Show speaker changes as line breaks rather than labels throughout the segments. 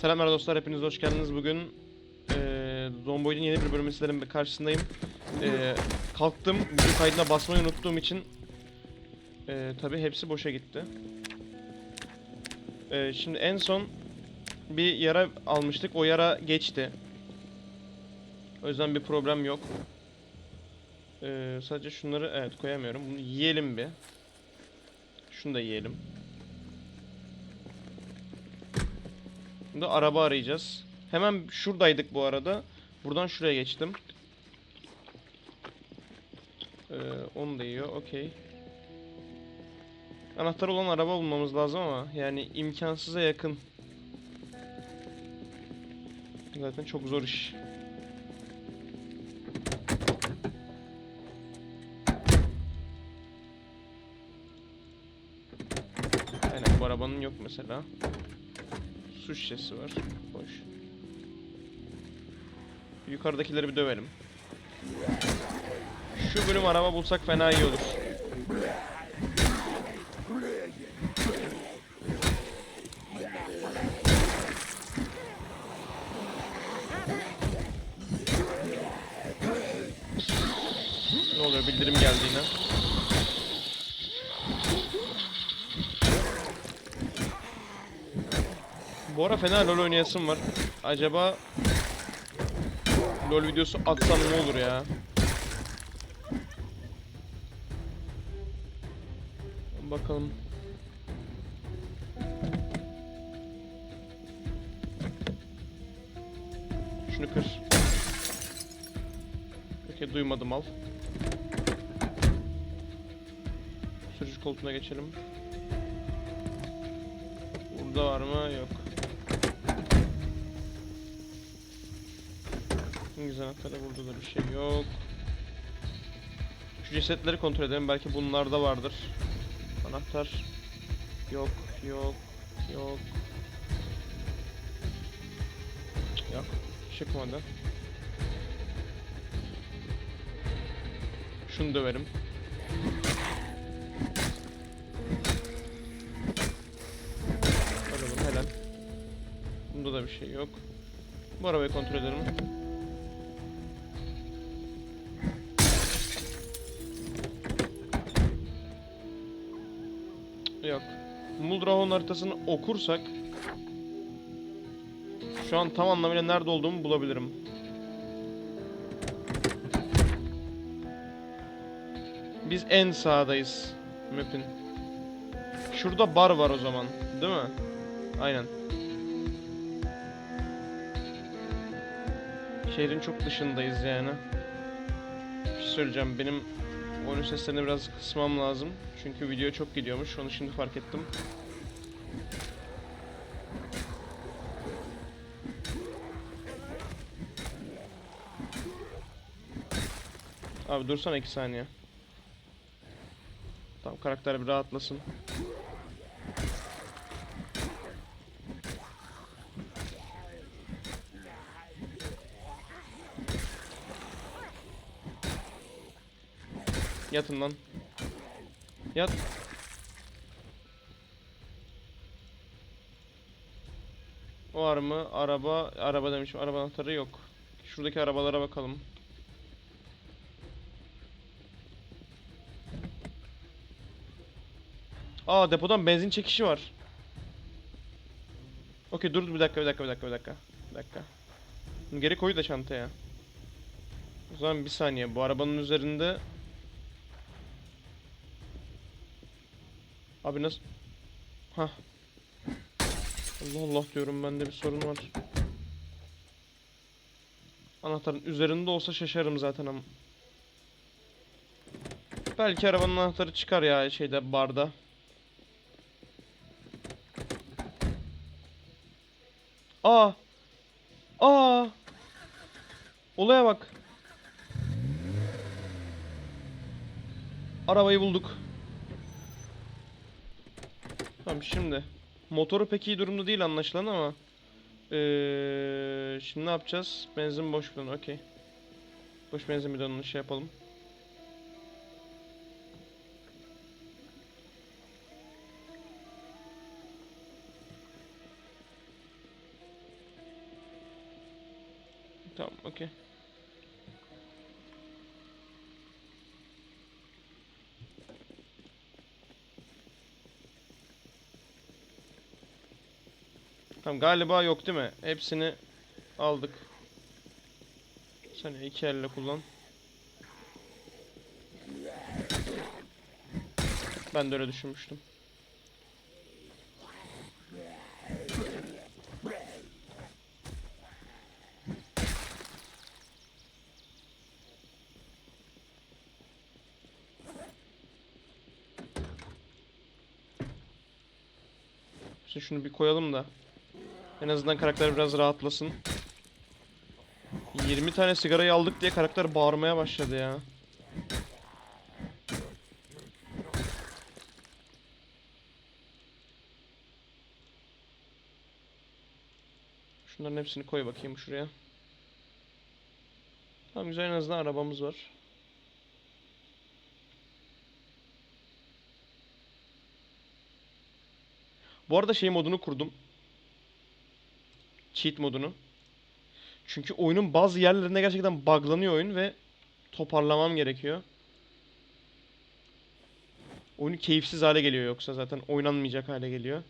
Selamlar dostlar, hepiniz hoş geldiniz. Bugün Zomboid'in yeni bir bölümü sizlerin karşısındayım. Eee, kalktım, video kaydına basmayı unuttuğum için eee tabi hepsi boşa gitti. Eee, şimdi en son bir yara almıştık, o yara geçti. O yüzden bir problem yok. Eee, sadece şunları evet koyamıyorum. Bunu yiyelim bir. Şunu da yiyelim. Şimdi araba arayacağız. Hemen şuradaydık bu arada. Buradan şuraya geçtim. Ee, onu da yiyor. Okey. Anahtar olan araba bulmamız lazım ama yani imkansıza yakın. Zaten çok zor iş. Aynen bu arabanın yok mesela. Su şişesi var. Boş. Yukarıdakileri bir dövelim. Şu bölüm araba bulsak fena iyi olur. Ne oluyor bildirim geldi Bu ara fena LoL oynayasım var. Acaba LoL videosu atsam ne olur ya? Bakalım. Şunu kır. Peki duymadım al. Sürücü koltuğuna geçelim. Burada var mı? Yok. İngiliz anahtarı burada da bir şey yok. Şu cesetleri kontrol edelim. Belki bunlarda vardır. Anahtar. Yok, yok, yok. Yok. Çıkmadı. Şunu döverim. Alalım helal. Bunda da bir şey yok. Bu arabayı kontrol edelim. Muldrahon haritasını okursak şu an tam anlamıyla nerede olduğumu bulabilirim. Biz en sağdayız map'in. Şurada bar var o zaman, değil mi? Aynen. Şehrin çok dışındayız yani. Bir şey söyleyeceğim. Benim oyun seslerini biraz kısmam lazım. Çünkü video çok gidiyormuş. Onu şimdi fark ettim. Abi dursana iki saniye. Tamam karakter bir rahatlasın. Yatın lan. Yat. Var mı? Araba, araba demişim. Araba anahtarı yok. Şuradaki arabalara bakalım. Aa depodan benzin çekişi var. Okey dur bir dakika bir dakika bir dakika bir dakika. Bir dakika. Geri koy da çantaya. O zaman bir saniye bu arabanın üzerinde Abi nasıl Hah Allah Allah diyorum bende bir sorun var. Anahtarın üzerinde olsa şaşarım zaten ama. Belki arabanın anahtarı çıkar ya şeyde barda. Aa. Aa. Olaya bak. Arabayı bulduk. Tamam şimdi. Motoru pek iyi durumda değil anlaşılan ama. Ee, şimdi ne yapacağız? Benzin boş bidonu okey. Boş benzin bidonunu şey yapalım. Tamam okey. Tamam galiba yok değil mi? Hepsini aldık. Sen iki elle kullan. Ben de öyle düşünmüştüm. Şimdi şunu bir koyalım da. En azından karakter biraz rahatlasın. 20 tane sigarayı aldık diye karakter bağırmaya başladı ya. Şunların hepsini koy bakayım şuraya. Tamam güzel en azından arabamız var. Bu arada şey modunu kurdum. Cheat modunu. Çünkü oyunun bazı yerlerinde gerçekten buglanıyor oyun ve toparlamam gerekiyor. Oyunu keyifsiz hale geliyor yoksa zaten oynanmayacak hale geliyor.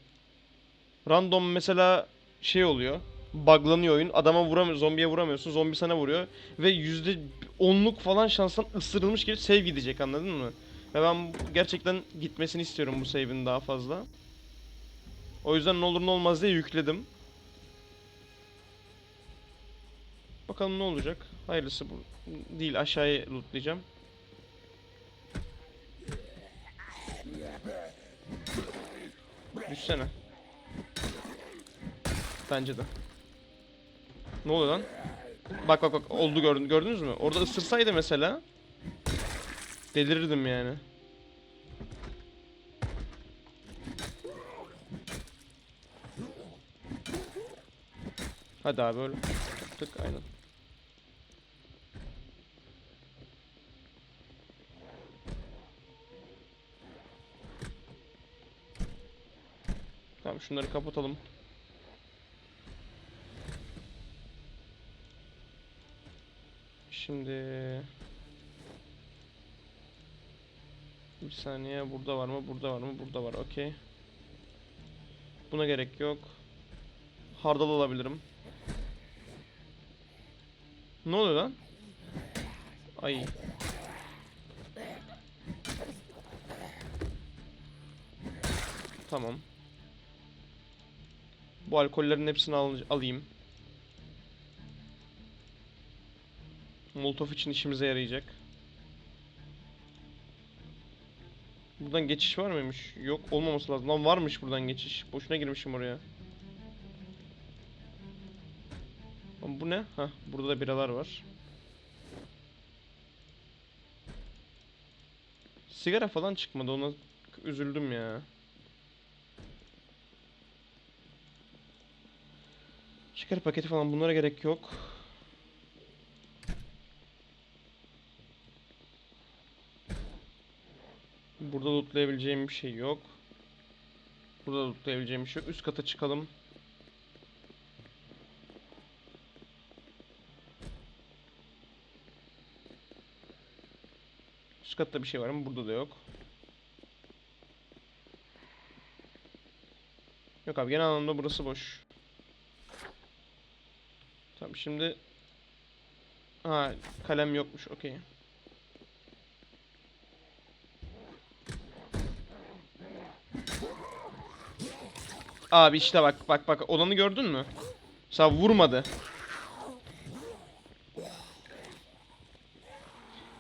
Random mesela şey oluyor. Buglanıyor oyun. Adama vuramıyor, zombiye vuramıyorsun. Zombi sana vuruyor ve yüzde onluk falan şanstan ısırılmış gibi save gidecek anladın mı? Ve ben gerçekten gitmesini istiyorum bu save'in daha fazla. O yüzden ne olur ne olmaz diye yükledim. Bakalım ne olacak. Hayırlısı bu değil aşağıya lootlayacağım. Düşsene. Bence de. Ne oluyor lan? Bak bak bak oldu gördün gördünüz mü? Orada ısırsaydı mesela delirirdim yani. Hadi abi öyle. Tık aynen. Tamam şunları kapatalım. Şimdi bir saniye burada var mı? Burada var mı? Burada var. Okey. Buna gerek yok. Hardal alabilirim. Ne oluyor lan? Ay. Tamam. Bu alkollerin hepsini al alayım. Molotov için işimize yarayacak. Buradan geçiş var mıymış? Yok olmaması lazım. Lan varmış buradan geçiş. Boşuna girmişim oraya. Lan bu ne? Hah burada da biralar var. Sigara falan çıkmadı ona üzüldüm ya. Şeker paketi falan bunlara gerek yok. Burada lootlayabileceğim bir şey yok. Burada lootlayabileceğim bir şey yok. Üst kata çıkalım. Üst katta bir şey var mı? Burada da yok. Yok abi genel anlamda burası boş. Tamam şimdi Ha kalem yokmuş okey. Abi işte bak bak bak olanı gördün mü? Mesela vurmadı.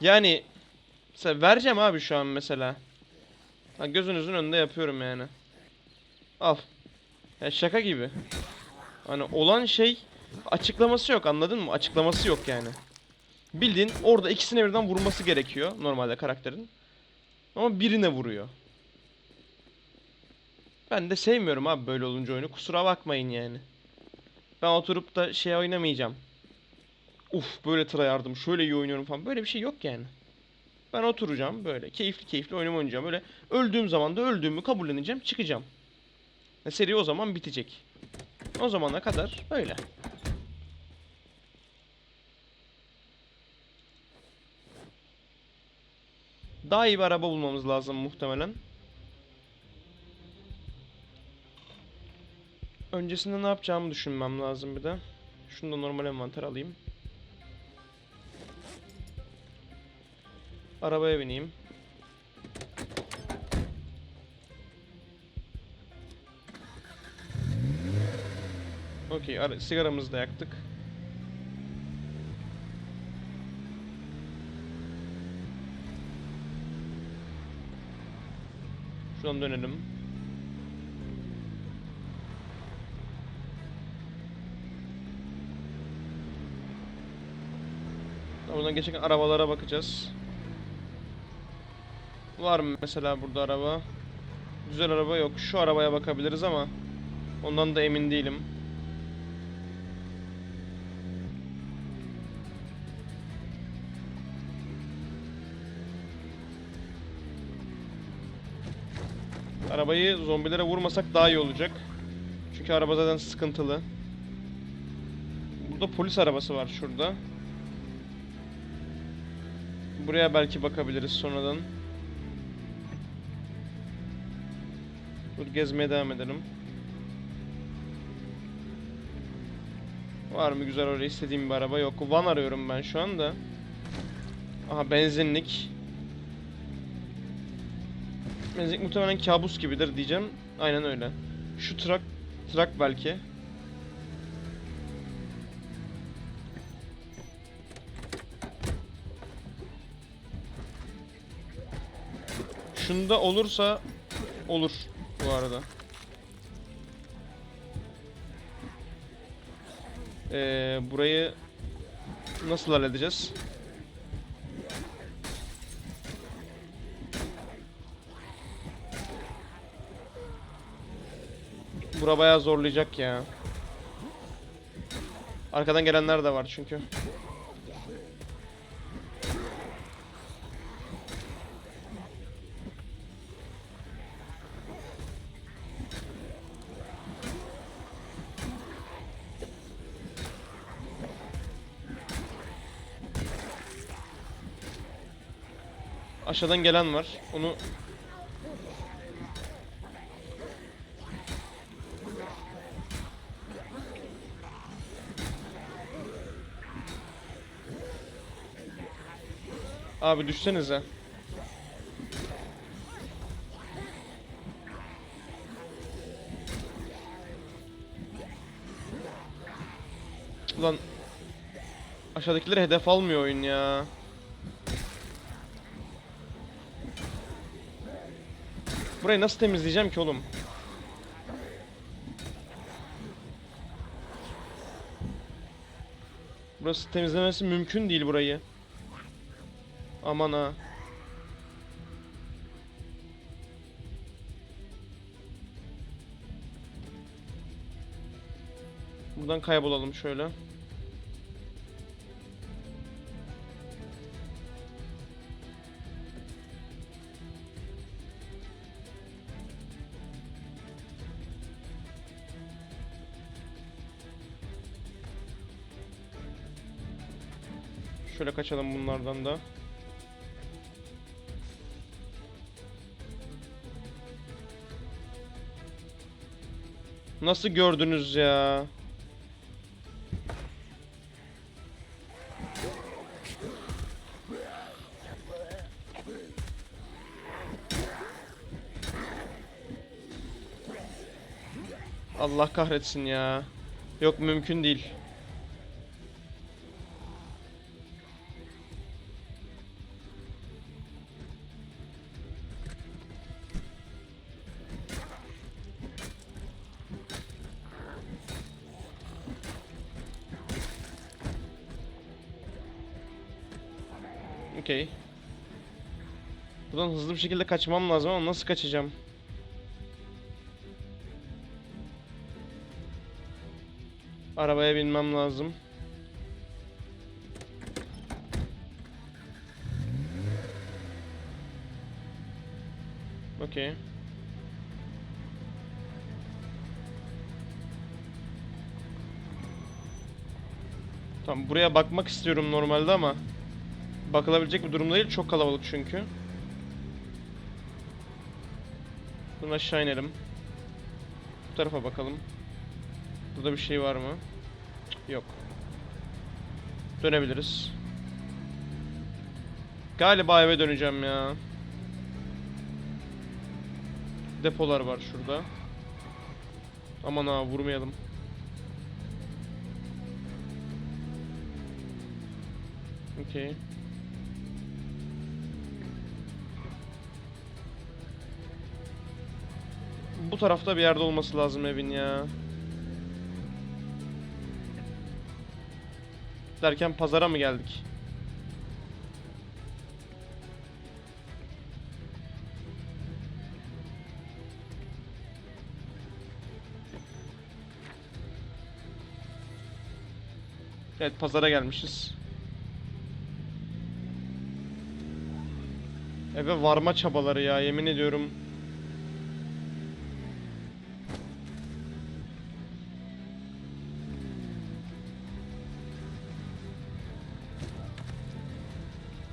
Yani mesela vereceğim abi şu an mesela. Ha, gözünüzün önünde yapıyorum yani. Al. Ya şaka gibi. Hani olan şey açıklaması yok anladın mı? Açıklaması yok yani. Bildiğin orada ikisine birden vurması gerekiyor normalde karakterin. Ama birine vuruyor. Ben de sevmiyorum abi böyle olunca oyunu. Kusura bakmayın yani. Ben oturup da şey oynamayacağım. Uf böyle tıra yardım şöyle iyi oynuyorum falan. Böyle bir şey yok yani. Ben oturacağım böyle keyifli keyifli oyunumu oynayacağım. Böyle öldüğüm zaman da öldüğümü kabulleneceğim çıkacağım. Ve seri o zaman bitecek. O zamana kadar öyle. Daha iyi bir araba bulmamız lazım muhtemelen. Öncesinde ne yapacağımı düşünmem lazım bir de. Şunu da normal envanter alayım. Arabaya bineyim. Okey, ara- sigaramızı da yaktık. Şuradan dönelim. Buradan geçerken arabalara bakacağız. Var mı mesela burada araba? Güzel araba yok. Şu arabaya bakabiliriz ama ondan da emin değilim. Arabayı zombilere vurmasak daha iyi olacak. Çünkü araba zaten sıkıntılı. Burada polis arabası var şurada. Buraya belki bakabiliriz sonradan. Dur gezmeye devam edelim. Var mı güzel oraya istediğim bir araba? Yok. Van arıyorum ben şu anda. Aha benzinlik. Benzinlik muhtemelen kabus gibidir diyeceğim. Aynen öyle. Şu trak, trak belki. Şunda olursa olur bu arada. Ee, burayı nasıl halledeceğiz? Bura bayağı zorlayacak ya. Arkadan gelenler de var çünkü. Aşağıdan gelen var. Onu Abi düşsenize. Ulan aşağıdakileri hedef almıyor oyun ya. Burayı nasıl temizleyeceğim ki oğlum? Burası temizlemesi mümkün değil burayı. Aman ha. Buradan kaybolalım şöyle. Şöyle kaçalım bunlardan da. Nasıl gördünüz ya? Allah kahretsin ya. Yok mümkün değil. Okey. Buradan hızlı bir şekilde kaçmam lazım ama nasıl kaçacağım? Arabaya binmem lazım. Okey. Tamam buraya bakmak istiyorum normalde ama bakılabilecek bir durum değil. Çok kalabalık çünkü. Buradan aşağı inelim. Bu tarafa bakalım. Burada bir şey var mı? Yok. Dönebiliriz. Galiba eve döneceğim ya. Depolar var şurada. Aman ha vurmayalım. Okey. Bu tarafta bir yerde olması lazım evin ya. Derken pazara mı geldik? Evet pazara gelmişiz. Eve varma çabaları ya yemin ediyorum.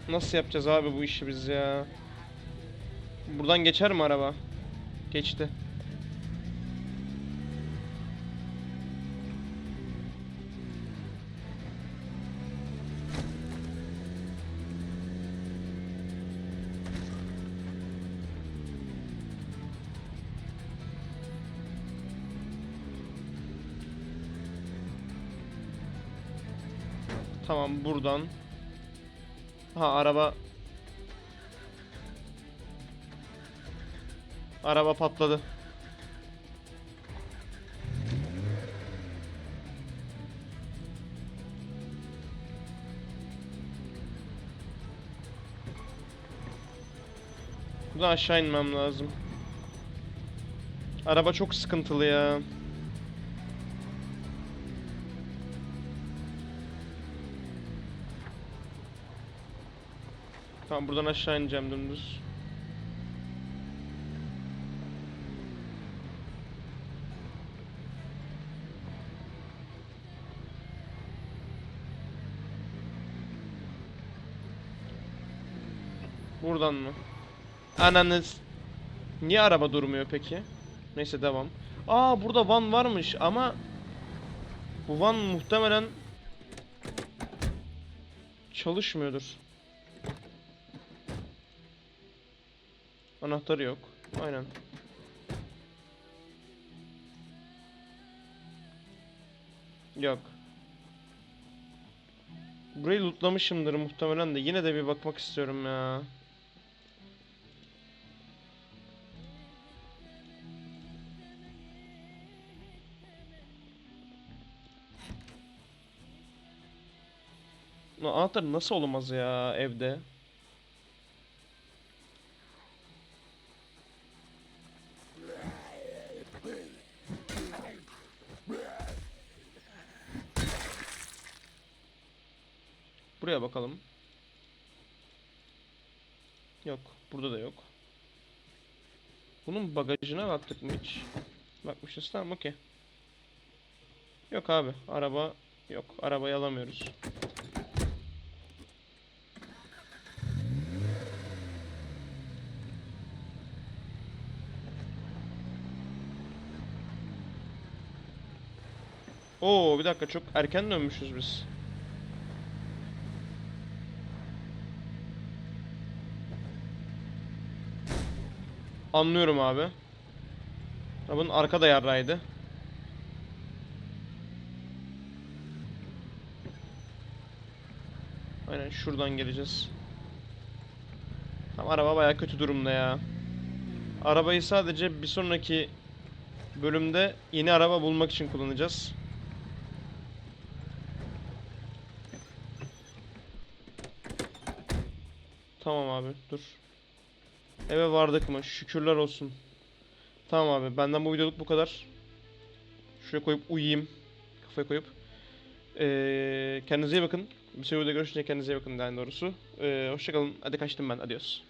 Nasıl yapacağız abi bu işi biz ya? Buradan geçer mi araba? Geçti. Tamam buradan. Ha araba. Araba patladı. Buradan aşağı inmem lazım. Araba çok sıkıntılı ya. Tamam buradan aşağı ineceğim dümdüz. Buradan mı? Ananız. Niye araba durmuyor peki? Neyse devam. Aa burada van varmış ama bu van muhtemelen çalışmıyordur. Anahtarı yok. Aynen. Yok. Burayı lootlamışımdır muhtemelen de yine de bir bakmak istiyorum ya. Anahtar nasıl olamaz ya evde? Bunun bagajına baktık mı hiç? Bakmışız. Tamam okey. Yok abi. Araba yok. Arabayı alamıyoruz. Oo bir dakika çok erken dönmüşüz biz. Anlıyorum abi. Arabanın arka da yarraydı. Aynen şuradan geleceğiz. Tam araba baya kötü durumda ya. Arabayı sadece bir sonraki bölümde yeni araba bulmak için kullanacağız. Tamam abi dur. Eve vardık mı? Şükürler olsun. Tamam abi benden bu videoluk bu kadar. Şuraya koyup uyuyayım. Kafaya koyup. Ee, kendinize iyi bakın. Bir sonraki videoda görüşünce kendinize iyi bakın daha doğrusu. Ee, hoşçakalın. Hadi kaçtım ben. Adios.